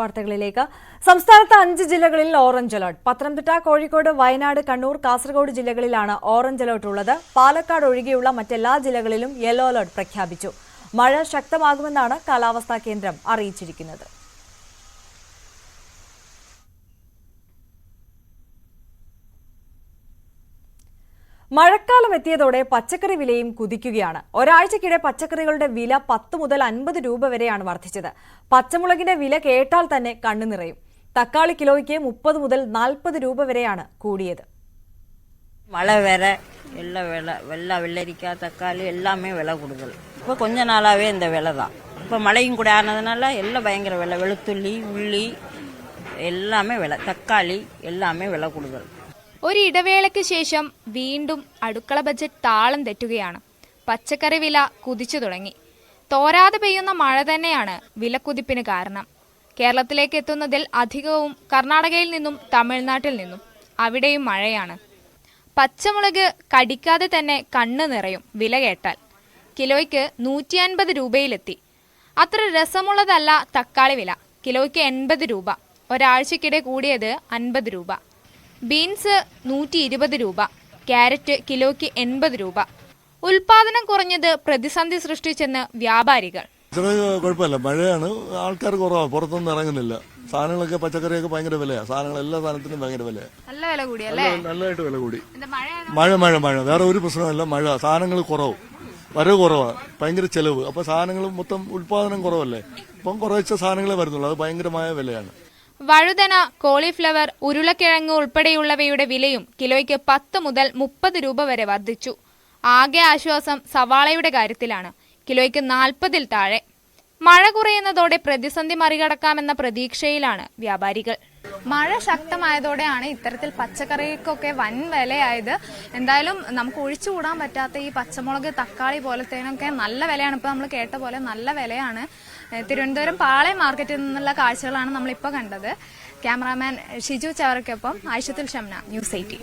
വാർത്തകളിലേക്ക്. സംസ്ഥാനത്ത് അഞ്ച് ജില്ലകളിൽ ഓറഞ്ച് അലർട്ട്. പത്തനംതിട്ട കോഴിക്കോട് വയനാട് കണ്ണൂർ കാസർഗോഡ് ജില്ലകളിലാണ് ഓറഞ്ച് അലർട്ട് ഉള്ളത്. പാലക്കാട് ഒഴികെയുള്ള മറ്റെല്ലാ ജില്ലകളിലും യെല്ലോ അലർട്ട് പ്രഖ്യാപിച്ചു. മഴ ശക്തമാകുമെന്നാണ് കാലാവസ്ഥാ കേന്ദ്രം അറിയിച്ചിരിക്കുന്നത്. മഴക്കാലം എത്തിയതോടെ പച്ചക്കറി വിലയും കുതിക്കുകയാണ് ഒരാഴ്ചക്കിടെ പച്ചക്കറികളുടെ വില പത്ത് മുതൽ അൻപത് രൂപ വരെയാണ് വർദ്ധിച്ചത് പച്ചമുളകിന്റെ വില കേട്ടാൽ തന്നെ കണ്ണു നിറയും തക്കാളി കിലോയ്ക്ക് മുപ്പത് മുതൽ നാൽപ്പത് രൂപ വരെയാണ് കൂടിയത് மழை வேற எல்லாம் விலை வெள்ளை வெள்ளரிக்காய் தக்காளி எல்லாமே விலை கொடுக்கல இப்போ கொஞ்ச நாளாகவே இந்த விலை தான் இப்போ மழையும் கூட ஆனதுனால எல்லாம் பயங்கர விலை வெளுத்துள்ளி உள்ளி எல்லாமே விலை தக்காளி எல்லாமே விலை கொடுக்கல் ഒരിടവേളയ്ക്ക് ശേഷം വീണ്ടും അടുക്കള ബജറ്റ് താളം തെറ്റുകയാണ്. പച്ചക്കറി വില കുതിച്ചു തുടങ്ങി. തോരാതെ പെയ്യുന്ന മഴ തന്നെയാണ് വിലക്കുതിപ്പിന് കാരണം. കേരളത്തിലേക്ക് എത്തുന്നതിൽ അധികവും കർണാടകയിൽ നിന്നും തമിഴ്നാട്ടിൽ നിന്നും. അവിടെയും മഴയാണ്. പച്ചമുളക് കടിക്കാതെ തന്നെ കണ്ണ് നിറയും വില കേട്ടാൽ. കിലോയ്ക്ക് നൂറ്റി അൻപത് രൂപയിലെത്തി. അത്ര രസമുള്ളതല്ല തക്കാളി വില. കിലോയ്ക്ക് എൺപത് രൂപ. ഒരാഴ്ചക്കിടെ കൂടിയത് അൻപത് രൂപ. ബീൻസ് നൂറ്റി ഇരുപത് രൂപ ക്യാരറ്റ് കിലോയ്ക്ക് എൺപത് രൂപ. ഉൽപാദനം കുറഞ്ഞത് പ്രതിസന്ധി സൃഷ്ടിച്ചെന്ന് വ്യാപാരികൾ. ചെറിയ കുഴപ്പമില്ല. മഴയാണ് ആൾക്കാർ കുറവാണ് പുറത്തൊന്നും ഇറങ്ങുന്നില്ല. സാധനങ്ങളൊക്കെ പച്ചക്കറിയൊക്കെ ഭയങ്കര വിലയാണ് സാധനങ്ങൾ എല്ലാ സാധനത്തിനും ഭയങ്കര വിലയാണ് നല്ല വില കൂടി നല്ല- നല്ലതായിട്ട് വില കൂടി. മഴ മഴ മഴ വേറെ ഒരു പ്രശ്നമല്ല മഴ. സാധനങ്ങൾ കുറവ്. വരവ് കുറവാണ് ഭയങ്കര ചെലവ്. അപ്പൊ സാധനങ്ങൾ മൊത്തം ഉൽപാദനം കുറവല്ലേ? ഇപ്പം കുറച്ച സാധനങ്ങളെ വരുന്നുള്ളൂ അത് ഭയങ്കരമായ വിലയാണ്. വഴുതന കോളിഫ്ലവർ ഉരുളക്കിഴങ്ങ് ഉൾപ്പെടെയുള്ളവയുടെ വിലയും കിലോയ്ക്ക് പത്ത് മുതൽ മുപ്പത് രൂപ വരെ വർദ്ധിച്ചു. ആകെ ആശ്വാസം സവാളയുടെ കാര്യത്തിലാണ്. കിലോയ്ക്ക് നാൽപ്പതിൽ താഴെ. മഴ കുറയുന്നതോടെ പ്രതിസന്ധി മറികടക്കാമെന്ന പ്രതീക്ഷയിലാണ് വ്യാപാരികൾ. മഴ ശക്തമായതോടെയാണ് ഇത്തരത്തിൽ പച്ചക്കറിക്കൊക്കെ വൻ വിലയായത്. എന്തായാലും നമുക്ക് ഒഴിച്ചുകൂടാൻ പറ്റാത്ത ഈ പച്ചമുളക് തക്കാളി പോലത്തേനൊക്കെ നല്ല വിലയാണ്. ഇപ്പൊ നമ്മൾ കേട്ട പോലെ നല്ല വിലയാണ്. തിരുവനന്തപുരം പാളയം മാർക്കറ്റിൽ നിന്നുള്ള കാഴ്ചകളാണ് നമ്മളിപ്പോൾ കണ്ടത്. ക്യാമറാമാൻ ഷിജു ചവറയ്ക്കൊപ്പം ആയിഷത്തുൽ ഷംന ന്യൂസ് എയ്റ്റീൻ.